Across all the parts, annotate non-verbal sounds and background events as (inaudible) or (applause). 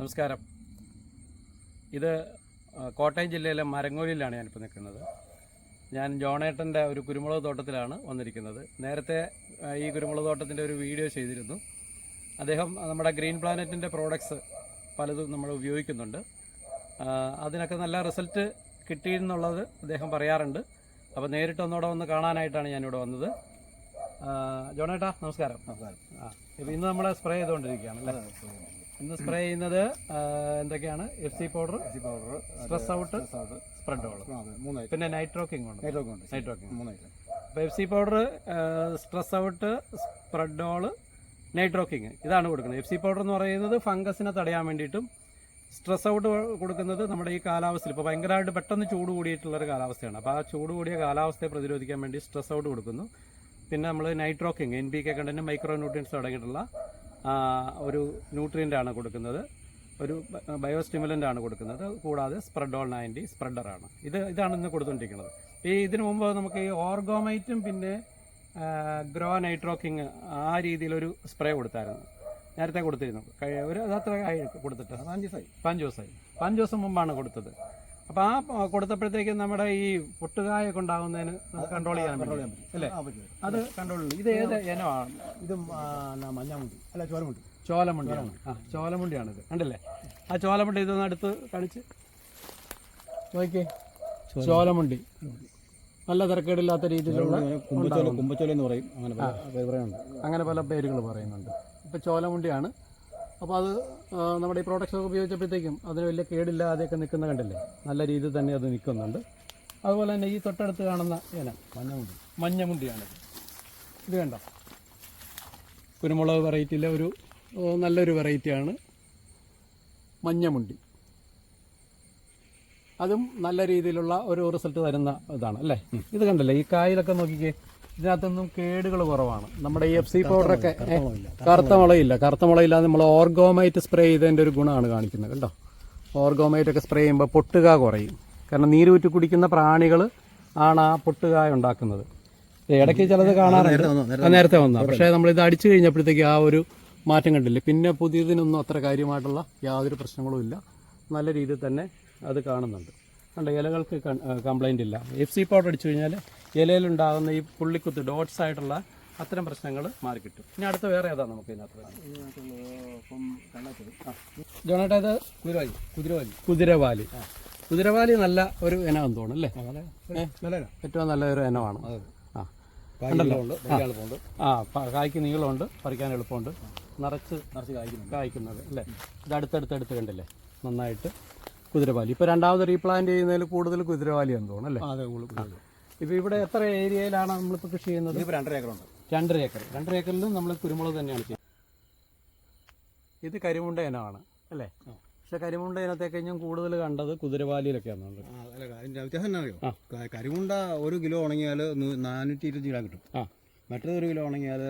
നമസ്കാരം. ഇത് കോട്ടയം ജില്ലയിലെ മരങ്ങോലിയിലാണ് ഞാനിപ്പോൾ നിൽക്കുന്നത്. ഞാൻ ജോണേട്ടന്റെ ഒരു കുരുമുളക് തോട്ടത്തിലാണ് വന്നിരിക്കുന്നത്. നേരത്തെ ഈ കുരുമുളക് തോട്ടത്തിന്റെ ഒരു വീഡിയോ ചെയ്തിരുന്നു. അദ്ദേഹം നമ്മുടെ ഗ്രീൻ പ്ലാനറ്റിന്റെ പ്രോഡക്ട്സ് പലതും നമ്മൾ ഉപയോഗിക്കുന്നുണ്ട്. അതിനൊക്കെ നല്ല റിസൾട്ട് കിട്ടിയെന്നുള്ളത് അദ്ദേഹം പറയാറുണ്ട്. അപ്പോൾ നേരിട്ട് ഒന്നുകൂടെ വന്ന് കാണാനായിട്ടാണ് ഞാനിവിടെ വന്നത്. ജോണേട്ടാ നമസ്കാരം. നമസ്കാരം. ആ ഇപ്പം ഇന്ന് നമ്മൾ സ്പ്രേ ചെയ്തുകൊണ്ടിരിക്കുകയാണ് അല്ലേ? ഇന്ന് സ്പ്രേ ചെയ്യുന്നത് എന്തൊക്കെയാണ്? F C powder powder stress out spread all പിന്നെ നൈട്രോക്കിംഗ് ഉണ്ട്. നൈട്രോക്കിംഗ് മൂന്നായിട്ട് അപ്പോൾ F C powder stress out spread all Nitroking ഇതാണ് കൊടുക്കുന്നത്. എഫ് സി പൗഡർ എന്ന് പറയുന്നത് ഫംഗസിനെ തടയാൻ വേണ്ടിയിട്ടും സ്ട്രെസ് ഔട്ട് കൊടുക്കുന്നത് നമ്മുടെ ഈ കാലാവസ്ഥയിൽ. ഇപ്പോൾ ഭയങ്കരമായിട്ട് പെട്ടെന്ന് ചൂട് കൂടിയിട്ടുള്ളൊരു കാലാവസ്ഥയാണ്. അപ്പോൾ ആ ചൂട് കൂടിയ കാലാവസ്ഥയെ പ്രതിരോധിക്കാൻ വേണ്ടി സ്ട്രെസ് ഔട്ട് കൊടുക്കുന്നു. പിന്നെ നമ്മൾ Nitroking N B K content micro nutrients അടങ്ങിയിട്ടുള്ള ഒരു ന്യൂട്രിയന്റ് ആണ് കൊടുക്കുന്നത്. ഒരു ബയോസ്റ്റിമുലന്റ് ആണ് കൊടുക്കുന്നത്. കൂടാതെ സ്പ്രെഡോൾ നയന്റി സ്പ്രെഡറാണ് ഇത് ഇതാണ് ഇന്ന് കൊടുത്തുകൊണ്ടിരിക്കുന്നത്. ഈ ഇതിനു മുമ്പ് നമുക്ക് ഈ ഓർഗോമൈറ്റും പിന്നെ ഗ്രോ നൈട്രോക്കിങ് ആ രീതിയിലൊരു സ്പ്രേ കൊടുത്തായിരുന്നു. നേരത്തെ കൊടുത്തിരുന്നു. ഒരു അതത്ര കൊടുത്തിട്ട് പഞ്ച് ദിവസമായി പഞ്ച് ദിവസം മുമ്പാണ് കൊടുത്തത്. അപ്പോൾ ആ കൊടുത്തപ്പോഴത്തേക്ക് നമ്മുടെ ഈ പൊട്ടുകായൊക്കെ ഉണ്ടാകുന്നതിന് കൺട്രോൾ ചെയ്യാൻ പറ്റും. അല്ലേ? അത് കൺട്രോൾ ഇത് ഏത് ഇനമാണ് ഇത് മഞ്ഞമുണ്ടി. അല്ല ചോലമുണ്ടി. ചോലമുണ്ടിയാണ് ആ ചോലമുണ്ടിയാണിത്. ഇത് കണ്ടില്ലേ? ആ ചോലമുണ്ടി ഇതൊന്ന് അടുത്ത് കാണിച്ച്. നോക്കിയേ. ചോലമുണ്ടി. നല്ല തിരക്കേടില്ലാത്ത രീതിയിലുള്ള കുമ്പച്ചോല എന്ന് പറയും. അങ്ങനെ അങ്ങനെ പല പേരുകൾ പറയുന്നുണ്ട്. ഇപ്പോൾ ചോലമുണ്ടിയാണ്. അപ്പോൾ അത് നമ്മുടെ ഈ പ്രോഡക്റ്റ്സ് ഒക്കെ ഉപയോഗിച്ചപ്പോഴത്തേക്കും അതിന് വലിയ കേടില്ലാതെയൊക്കെ നിൽക്കുന്ന കണ്ടില്ലേ? നല്ല രീതിയിൽ തന്നെ അത് നിൽക്കുന്നുണ്ട്. അതുപോലെ തന്നെ ഈ തൊട്ടടുത്ത് കാണുന്ന ഇനം മഞ്ഞമുണ്ടി. മഞ്ഞമുണ്ടിയാണ്. ഇത് കണ്ടോ? കുരുമുളക് വെറൈറ്റിയിലെ ഒരു നല്ലൊരു വെറൈറ്റിയാണ് മഞ്ഞമുണ്ടി. അതും നല്ല രീതിയിലുള്ള ഒരു റിസൾട്ട് തരുന്ന ഇതാണ് അല്ലേ? ഇത് കണ്ടല്ലേ? ഈ കായലൊക്കെ നോക്കിക്കേ. ഇതിനകത്തൊന്നും കേടുകൾ കുറവാണ്. നമ്മുടെ ഈ എഫ് സി പൗഡറൊക്കെ കറുത്ത മുളയില്ല കറുത്ത മുളയില്ലാതെ നമ്മൾ ഓർഗോമൈറ്റ് സ്പ്രേ ചെയ്തതിന്റെ ഒരു ഗുണമാണ് കാണിക്കുന്നത് കേട്ടോ. ഓർഗോമൈറ്റ് ഒക്കെ സ്പ്രേ ചെയ്യുമ്പോൾ പൊട്ടുക കുറയും. കാരണം നീരൂറ്റി കുടിക്കുന്ന പ്രാണികൾ ആണ് ആ പൊട്ടുകായ ഉണ്ടാക്കുന്നത്. ഇടയ്ക്ക് ചിലത് കാണാറുണ്ട്. നേരത്തെ വന്ന പക്ഷേ ഇത് അടിച്ചു കഴിഞ്ഞപ്പോഴത്തേക്ക് ആ ഒരു മാറ്റം കണ്ടില്ലേ? പിന്നെ പുതിയതിനൊന്നും അത്ര കാര്യമായിട്ടുള്ള യാതൊരു പ്രശ്നങ്ങളും ഇല്ല. നല്ല രീതിയിൽ തന്നെ അത് കാണുന്നുണ്ട്. കണ്ട ഇലകൾക്ക് കംപ്ലൈന്റ് ഇല്ല. എഫ് സി പൗഡർ അടിച്ചു കഴിഞ്ഞാൽ ഇലയിലുണ്ടാകുന്ന ഈ പുള്ളിക്കുത്ത് ഡോട്ട്സ് ആയിട്ടുള്ള അത്തരം പ്രശ്നങ്ങൾ മാറിക്കിട്ടും. ഇനി അടുത്ത വേറെ ഏതാണ് നമുക്ക് ഇതിനകത്ത് ജോണേട്ടത് ജോണേട്ടാ ഇത് കുതിരവാലി. കുതിരവാലി. കുതിരവാലി. കുതിരവാലി നല്ല ഒരു ഇനമെന്ന് തോന്നുന്നു അല്ലേ? ഏറ്റവും നല്ല ഒരു ഇനമാണ്. ആ. ആ. കായ്ക്ക് നീളമുണ്ട് പറിക്കാൻ എളുപ്പമുണ്ട്. നിറച്ച് നിറച്ച് കായ്ക്കുന്നത് അല്ലേ? ഇത് അടുത്തടുത്തടുത്ത് കണ്ടില്ലേ? നന്നായിട്ട്. കുതിരവാലി. ഇപ്പോൾ രണ്ടാമത് റീപ്ലാന്റ് ചെയ്യുന്നതിൽ കൂടുതൽ കുതിരവാലിയാന്ന് തോന്നുന്നു അല്ലേ? അതെ കൂടുതൽ ഇപ്പോൾ ഇവിടെ എത്ര ഏരിയയിലാണ് നമ്മളിപ്പോൾ കൃഷി ചെയ്യുന്നത്? രണ്ടര ഏക്കറുണ്ട് രണ്ടര ഏക്കർ. രണ്ടര ഏക്കറിലും നമ്മൾ കുരുമുളക് തന്നെയാണ് ചെയ്യുന്നത്. ഇത് കരിമുണ്ട ഇനമാണ് അല്ലേ? പക്ഷെ കരിമുണ്ട ഇനത്തെ കഴിഞ്ഞും കൂടുതൽ കണ്ടത് കുതിരവാലിയിലൊക്കെയാണ് അതിന്റെ വ്യത്യാസം എന്നാ അറിയോ? കരിമുണ്ട ഒരു കിലോ ഉണങ്ങിയാൽ നാനൂറ്റി ഇരുപത്തി ഗ്രാം കിട്ടും. മറ്റൊരു കിലോ ഉണങ്ങിയാൽ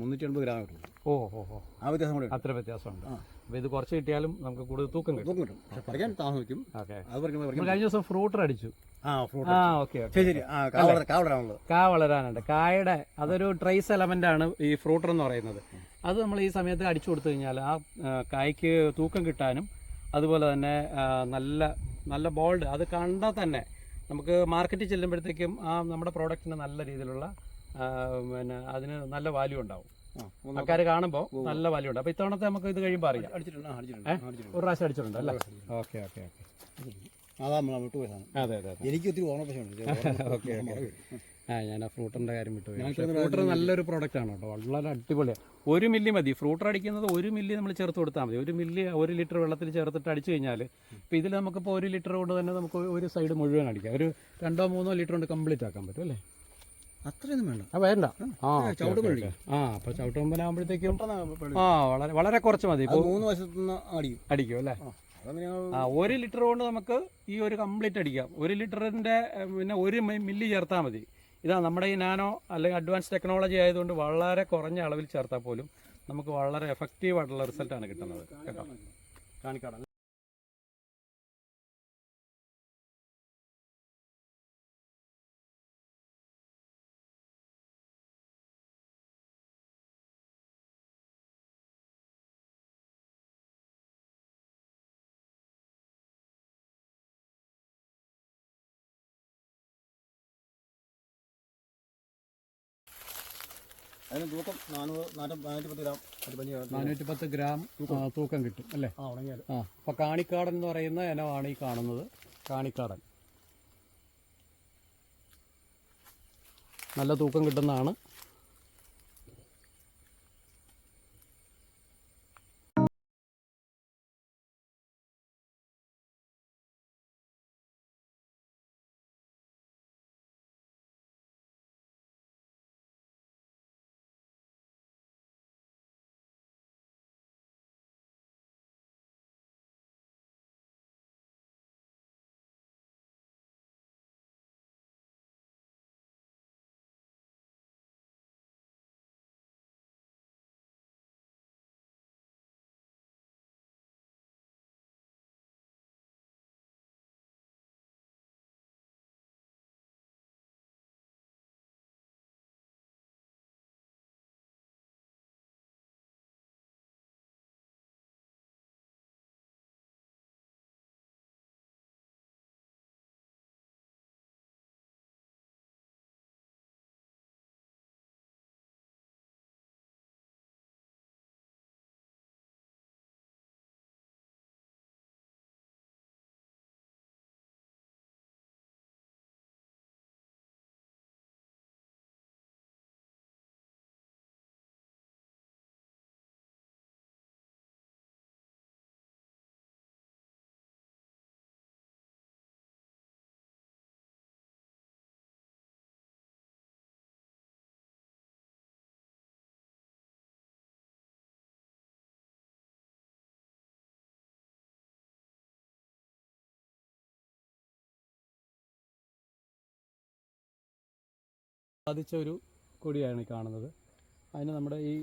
മുന്നൂറ്റി എൺപത് ഗ്രാം കിട്ടും. ഓ ഓ ഓ ആ വ്യത്യാസം കൂടെ. അത്ര വ്യത്യാസമുണ്ട്. അപ്പോൾ ഇത് കുറച്ച് കിട്ടിയാലും നമുക്ക് കൂടുതൽ തൂക്കം കിട്ടും. തൂക്കം കിട്ടും. പക്ഷെ പറിക്കാൻ താമസിക്കും. ഓക്കെ. അത് പറിക്കുമ്പോൾ പറിക്കാൻ കഴിഞ്ഞ ദിവസം ഫ്രൂട്ടർ അടിച്ചു. ആ ഫ്രൂട്ട് ആ ഓക്കെ ഓക്കെ ശരി ശരി. ആ കാവള കാവളാണുള്ളത് കാ വളരാനുണ്ട്. കായുടെ അതൊരു ട്രേസ് എലമെന്റ് ആണ് ഈ ഫ്രൂട്ടർ എന്ന് പറയുന്നത്. അത് നമ്മൾ ഈ സമയത്ത് അടിച്ചു കൊടുത്തു കഴിഞ്ഞാൽ ആ ആ, കായ്ക്ക് തൂക്കം കിട്ടാനും അതുപോലെ തന്നെ ആ, നല്ല നല്ല ബോൾഡ് അത് കണ്ടാൽ തന്നെ നമുക്ക് മാർക്കറ്റിൽ ചെല്ലുമ്പോഴത്തേക്കും ആ നമ്മുടെ പ്രോഡക്റ്റിന് നല്ല രീതിയിലുള്ള ആ, പിന്നെ അതിന് നല്ല വാല്യൂ ഉണ്ടാവും. ആൾക്കാർ കാണുമ്പോൾ നല്ല വലിയുണ്ട്. അപ്പൊ അപ്പോൾ ഇത്തവണത്തെ നമുക്ക് ഇത് കഴിയുമ്പോൾ അറിയാം. ഒരു പ്രാവശ്യം അടിച്ചിട്ടുണ്ട് അല്ലേ? Okay okay okay. അതാ അതെ എനിക്ക് ഒത്തിരി (laughs) ഓക്കെ ആ ഞാൻ ആ ഫ്രൂട്ടറിന്റെ കാര്യം വിട്ടു ഫ്രൂട്ടർ നല്ലൊരു പ്രോഡക്റ്റ് ആണ് കേട്ടോ. വളരെ അടിപൊളിയാണ് ഒരു മില്ലി മതി. ഫ്രൂട്ടർ അടിക്കുന്നത് ഒരു മില്ലി നമ്മൾ ചേർത്ത് കൊടുത്താൽ മതി. ഒരു മില്ലി ഒരു ലിറ്റർ വെള്ളത്തിൽ ചേർത്തിട്ട് അടിച്ചു കഴിഞ്ഞാൽ ഇപ്പോൾ ഇതിൽ നമുക്കിപ്പോൾ ഒരു ലിറ്റർ കൊണ്ട് തന്നെ നമുക്ക് ഒരു സൈഡ് മുഴുവൻ അടിക്കാം. ഒരു രണ്ടോ മൂന്നോ ലിറ്റർ കൊണ്ട് കംപ്ലീറ്റ് ആക്കാൻ പറ്റും അല്ലേ? അത്രയൊന്നും വേണ്ട. ആ വേണ്ട. ആ ചവിട്ടുമ്പോൾ. ആ അപ്പോൾ ചവിട്ടുമ്പനാകുമ്പോഴത്തേക്കും ആ വളരെ വളരെ കുറച്ച് മതി. ഇപ്പോൾ മൂന്ന് വശത്തുനിന്ന് അടിക്കും. അടിക്കും അല്ലേ? ആ ഒരു ലിറ്റർ കൊണ്ട് നമുക്ക് ഈ ഒരു കംപ്ലീറ്റ് അടിക്കാം. ഒരു ലിറ്ററിന്റെ പിന്നെ ഒരു മില്ലി ചേർത്താൽ മതി. ഇതാ നമ്മുടെ ഈ നാനോ അല്ലെങ്കിൽ അഡ്വാൻസ് ടെക്നോളജി ആയതുകൊണ്ട് വളരെ കുറഞ്ഞ അളവിൽ ചേർത്താൽ പോലും നമുക്ക് വളരെ എഫക്റ്റീവ് ആയിട്ടുള്ള റിസൾട്ടാണ് കിട്ടുന്നത്. കേട്ടോ? കാണിക്കാടാ അതിന് തൂക്കം നാനൂറ് നാനൂറ്റി പത്ത് ഗ്രാം നാനൂറ്റി പത്ത് ഗ്രാം തൂക്കം. കിട്ടും അല്ലേ? ആ ഉണങ്ങിയാൽ ആ അപ്പോൾ കാണിക്കാടൻ എന്ന് പറയുന്ന ഇനമാണ് ഈ കാണുന്നത്. കാണിക്കാടൻ. നല്ല തൂക്കം കിട്ടുന്നതാണ്. സാധിച്ച ഒരു കൊടിയാണ് ഈ കാണുന്നത്. അതിന് നമ്മുടെ ഈ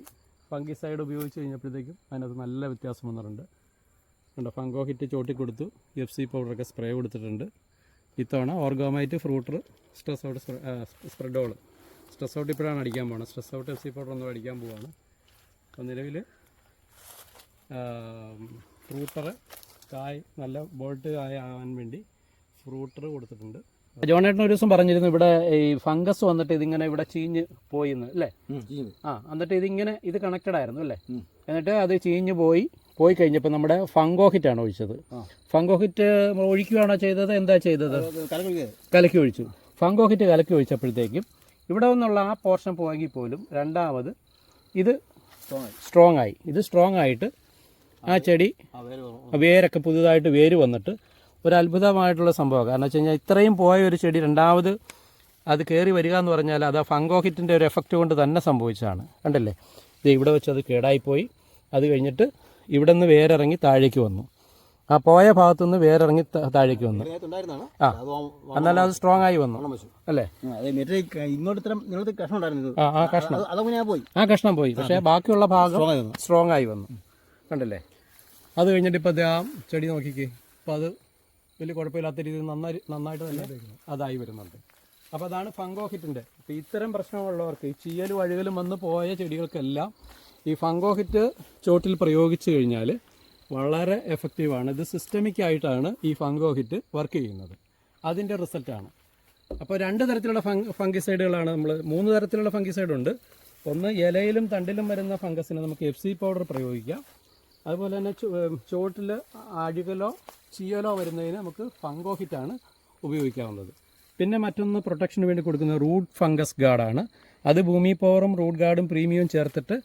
ഫംഗിസൈഡ് ഉപയോഗിച്ച് കഴിഞ്ഞപ്പോഴത്തേക്കും അതിനകത്ത് നല്ല വ്യത്യാസം വന്നിട്ടുണ്ട്. കണ്ടോ ഫംഗോ ഹിറ്റ് ചോട്ടി കൊടുത്തു എഫ് സി പൗഡറൊക്കെ സ്പ്രേ കൊടുത്തിട്ടുണ്ട്. ഇത്തവണ ഓർഗോമൈറ്റ് ഫ്രൂട്ടർ സ്ട്രെസ് ഔട്ട് സ്പ്രെഡോൾ. സ്ട്രെസ് ഔട്ട് ഇപ്പോഴാണ് അടിക്കാൻ പോകുന്നത് stress out F C powder ഒന്നും അടിക്കാൻ പോവാണ്. അപ്പോൾ നിലവിൽ ഫ്രൂട്ടർ കായ് നല്ല ബോൾട്ട് കായ ആവാൻ വേണ്ടി ഫ്രൂട്ടർ കൊടുത്തിട്ടുണ്ട്. ജോണേട്ടൻ ഒരു ദിവസം പറഞ്ഞിരുന്നു ഇവിടെ ഈ ഫംഗസ് വന്നിട്ട് ഇതിങ്ങനെ ഇവിടെ ചീഞ്ഞ് പോയിന്ന് അല്ലേ? ആ എന്നിട്ട് ഇതിങ്ങനെ ഇത് കണക്റ്റഡ് ആയിരുന്നു അല്ലേ? എന്നിട്ട് അത് ചീഞ്ഞ് പോയി പോയി കഴിഞ്ഞപ്പോൾ നമ്മുടെ ഫംഗോഹിറ്റ് ആണ് ഒഴിച്ചത്. ഫംഗോഹിറ്റ് ഫംഗോ ഒഴിക്കുകയാണോ ചെയ്തത്? എന്താ ചെയ്തത്? കലക്കി ഒഴിച്ചു. ഫംഗോഹിറ്റ് കലക്കി ഒഴിച്ചപ്പോഴത്തേക്കും ഇവിടെ നിന്നുള്ള ആ പോർഷൻ പോയെങ്കിൽ പോലും രണ്ടാമത് ഇത് സ്ട്രോങ് ആയി. ഇത് സ്ട്രോങ് ആയിട്ട് ആ ചെടി വേരൊക്കെ പുതുതായിട്ട് വേര് വന്നിട്ട് ഒരു അത്ഭുതമായിട്ടുള്ള സംഭവം കാരണം വെച്ച് കഴിഞ്ഞാൽ ഇത്രയും പോയ ഒരു ചെടി രണ്ടാമത് അത് കയറി വരിക എന്ന് പറഞ്ഞാൽ അത് ആ ഫംഗോഹിറ്റിന്റെ ഒരു എഫക്റ്റ് കൊണ്ട് തന്നെ സംഭവിച്ചതാണ്. കണ്ടല്ലേ? ഇത് ഇവിടെ വെച്ച് അത് കേടായിപ്പോയി. അത് കഴിഞ്ഞിട്ട് ഇവിടെ നിന്ന് വേരിറങ്ങി താഴേക്ക് വന്നു. ആ പോയ ഭാഗത്തുനിന്ന് വേരിറങ്ങി ത- താഴേക്ക് വന്നു. ആ. എന്നാലും അത് സ്ട്രോങ് ആയി വന്നു. അല്ലേ? ആ, കഷ്ണം ആ കഷ്ണം. പോയി. പക്ഷേ ബാക്കിയുള്ള ഭാഗം സ്ട്രോങ് ആയി വന്നു. കണ്ടല്ലേ? അത് കഴിഞ്ഞിട്ട് ഇപ്പം ആ ചെടി നോക്കിക്കേ. അപ്പം അത് വലിയ കുഴപ്പമില്ലാത്ത രീതിയിൽ നന്നായി നന്നായിട്ട് തന്നെ അതായി വരുന്നുണ്ട്. അപ്പോൾ അതാണ് ഫംഗോഹിറ്റിന്റെ അപ്പോൾ ഇത്തരം പ്രശ്നമുള്ളവർക്ക് ഈ ചീയൽ അഴുകലും വന്ന് പോയ ചെടികൾക്കെല്ലാം ഈ ഫംഗോഹിറ്റ് ചോട്ടിൽ പ്രയോഗിച്ചു കഴിഞ്ഞാൽ വളരെ എഫക്റ്റീവാണ്. ഇത് സിസ്റ്റമിക് ആയിട്ടാണ് ഈ ഫംഗോഹിറ്റ് വർക്ക് ചെയ്യുന്നത്. അതിന്റെ റിസൾട്ടാണ്. അപ്പോൾ രണ്ട് തരത്തിലുള്ള ഫംഗ് ഫംഗിസൈഡുകളാണ് നമ്മൾ മൂന്ന് തരത്തിലുള്ള ഫംഗിസൈഡ് ഉണ്ട് ഒന്ന് ഇലയിലും തണ്ടിലും വരുന്ന ഫംഗസിന് നമുക്ക് എഫ് സി പൗഡർ പ്രയോഗിക്കാം. അതുപോലെ തന്നെ ചുവട്ടിൽ അഴുകലോ ചീയലോ വരുന്നതിന് നമുക്ക് ഫംഗോ ആണ് ഉപയോഗിക്കാവുന്നത്. പിന്നെ മറ്റൊന്ന് പ്രൊട്ടക്ഷന് വേണ്ടി കൊടുക്കുന്ന റൂട്ട് ഫംഗസ് ഗാർഡാണ്. അത് ഭൂമി പവറും റൂട്ട് ഗാർഡും പ്രീമിയവും ചേർത്തിട്ട്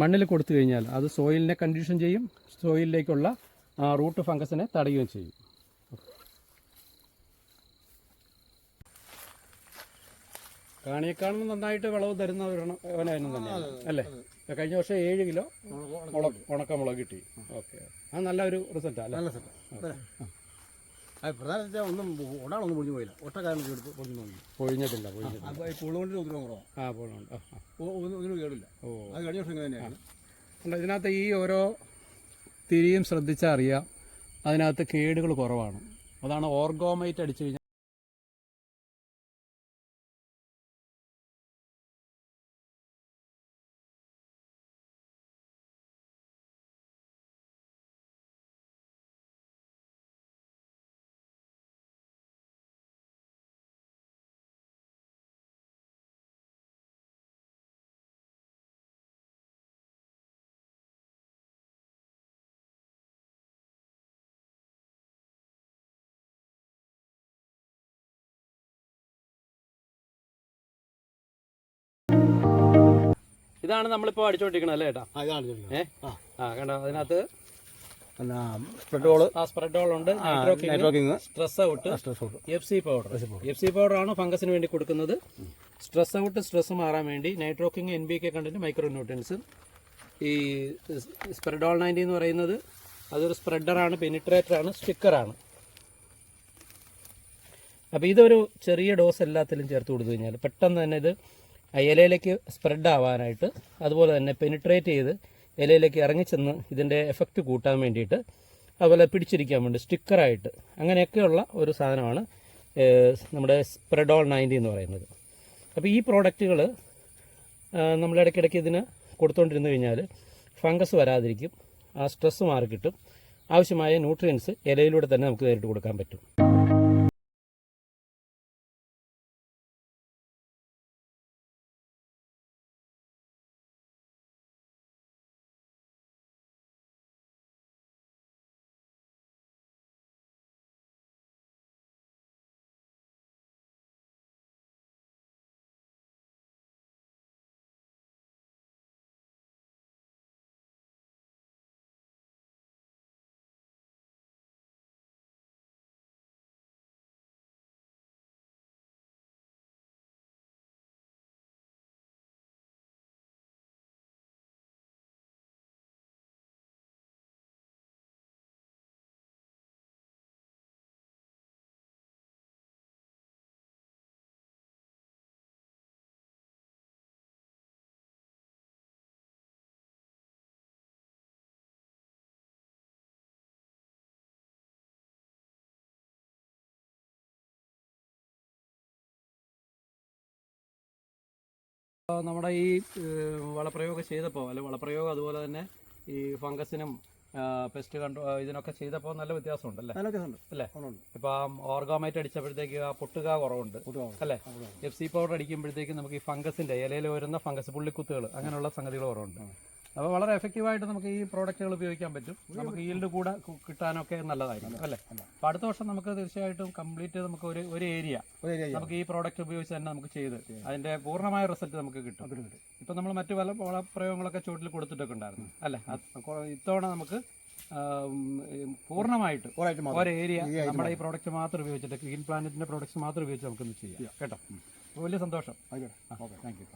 മണ്ണിൽ കൊടുത്തു കഴിഞ്ഞാൽ അത് സോയിലിനെ കണ്ടീഷൻ ചെയ്യും സോയിലിലേക്കുള്ള റൂട്ട് ഫംഗസിനെ തടയുകയും ചെയ്യും. കാണിയേക്കാളും നന്നായിട്ട് വിളവ് തരുന്ന അവനായിരുന്നു തന്നെയാണ് അല്ലേ? കഴിഞ്ഞ വർഷം ഏഴ് കിലോ മുളക് ഉണക്കമുളക് കിട്ടി. ഓക്കെ. അത് നല്ലൊരു റിസൾട്ടാണ് അല്ലേ? നല്ല അത് പ്രധാന ഒന്നും ഒടാളൊന്നും പൊളിഞ്ഞു പോയില്ല. എടുത്ത് പൊളിഞ്ഞു പോയി. പൊഴിഞ്ഞിട്ടില്ല പൊഴിഞ്ഞിട്ടില്ല. അപ്പോൾ ഈ കുറവാണ് ആ ഒന്നും ഒന്നിനും കേടില്ല. ഓ. അത് കഴിഞ്ഞ വർഷം തന്നെയാണ് ഉണ്ട്, ഇതിനകത്ത് ഈ ഓരോ തിരിയും ശ്രദ്ധിച്ചാൽ അറിയാം. അതിനകത്ത് കേടുകൾ കുറവാണ്. അതാണ് ഓർഗോമൈറ്റ് അടിച്ചു കഴിഞ്ഞാൽ ഇതാണ് നമ്മളിപ്പോൾ അടിച്ചോണ്ടിരിക്കണത് അല്ലേ ഏട്ടാ? ആ. ഏ? കണ്ടോ? അതിനകത്ത് stress out F C powder F C powder ആണ് ഫംഗസിന് വേണ്ടി കൊടുക്കുന്നത്. സ്ട്രെസ് ഔട്ട് സ്ട്രെസ് മാറാൻ വേണ്ടി നൈട്രോക്കിങ് N B K content micro nutrients ഈ സ്പ്രെഡോൾ നയന്റി എന്ന് പറയുന്നത് അതൊരു സ്പ്രെഡറാണ് പെനിട്രേറ്ററാണ് സ്റ്റിക്കറാണ് അപ്പോൾ ഇതൊരു ചെറിയ ഡോസ് എല്ലാത്തിലും ചേർത്ത് കൊടുത്തു കഴിഞ്ഞാൽ പെട്ടെന്ന് തന്നെ ഇത് ഇലയിലേക്ക് സ്പ്രെഡ് ആവാനായിട്ട് അതുപോലെ തന്നെ പെനിട്രേറ്റ് ചെയ്ത് ഇലയിലേക്ക് ഇറങ്ങിച്ചെന്ന് ഇതിന്റെ എഫക്റ്റ് കൂട്ടാൻ വേണ്ടിയിട്ട് അതുപോലെ പിടിച്ചിരിക്കാൻ വേണ്ടി സ്റ്റിക്കറായിട്ട് അങ്ങനെയൊക്കെയുള്ള ഒരു സാധനമാണ് നമ്മുടെ സ്പ്രെഡോൾ നയന്റി എന്ന് പറയുന്നത്. അപ്പോൾ ഈ പ്രോഡക്റ്റുകൾ നമ്മൾ ഇടയ്ക്കിടയ്ക്ക് ഇതിന് കൊടുത്തുകൊണ്ടിരുന്നു കഴിഞ്ഞാൽ ഫംഗസ് വരാതിരിക്കും ആ സ്ട്രെസ് മാറി കിട്ടും ആവശ്യമായ ന്യൂട്രിയൻസ് ഇലയിലൂടെ തന്നെ നമുക്ക് നേരിട്ട് കൊടുക്കാൻ പറ്റും. നമ്മുടെ ഈ വളപ്രയോഗം ചെയ്തപ്പോൾ അല്ലെ വളപ്രയോഗം അതുപോലെ തന്നെ ഈ ഫംഗസിനും പെസ്റ്റ് കൺട്രോ ഇതിനൊക്കെ ചെയ്തപ്പോൾ നല്ല വ്യത്യാസമുണ്ട് അല്ലേ? അതിനൊക്കെ ഉണ്ട് അല്ലേ? ഇപ്പൊ ഇപ്പം ഓർഗോമൈറ്റ് അടിച്ചപ്പോഴത്തേക്ക് ആ പൊട്ടുക കുറവുണ്ട് അല്ലേ? എഫ് സി പൗഡർ അടിക്കുമ്പോഴത്തേക്ക് നമുക്ക് ഈ ഫംഗസിന്റെ ഇലയിൽ വരുന്ന ഫംഗസ് പുള്ളിക്കുത്തുകൾ അങ്ങനെയുള്ള സംഗതികൾ കുറവുണ്ട്. അപ്പോൾ വളരെ എഫക്റ്റീവായിട്ട് നമുക്ക് ഈ പ്രോഡക്റ്റുകൾ ഉപയോഗിക്കാൻ പറ്റും. നമുക്ക് ഈൽഡ് കൂടെ കിട്ടാനൊക്കെ നല്ലതായിരിക്കും അല്ലേ? അപ്പോൾ അടുത്ത വർഷം നമുക്ക് തീർച്ചയായിട്ടും കംപ്ലീറ്റ് നമുക്ക് ഒരു ഒരു ഏരിയ നമുക്ക് ഈ പ്രോഡക്റ്റ് ഉപയോഗിച്ച് തന്നെ നമുക്ക് ചെയ്ത് അതിന്റെ പൂർണമായ റിസൾട്ട് നമുക്ക് കിട്ടും. ഇപ്പം നമ്മൾ മറ്റു പല വള പ്രയോഗങ്ങളൊക്കെ ചുവട്ടിൽ കൊടുത്തിട്ടൊക്കെ ഉണ്ടായിരുന്നു അല്ലേ? ഇത്തവണ നമുക്ക് പൂർണമായിട്ട് ഒരു ഏരിയ നമ്മുടെ ഈ പ്രോഡക്റ്റ് മാത്രം ഉപയോഗിച്ചിട്ട് ഗ്രീൻ പ്ലാനറ്റിന്റെ പ്രോഡക്ട്സ് മാത്രം ഉപയോഗിച്ച് നമുക്കൊന്ന് ചെയ്യാം കേട്ടോ? വലിയ സന്തോഷം. Thank you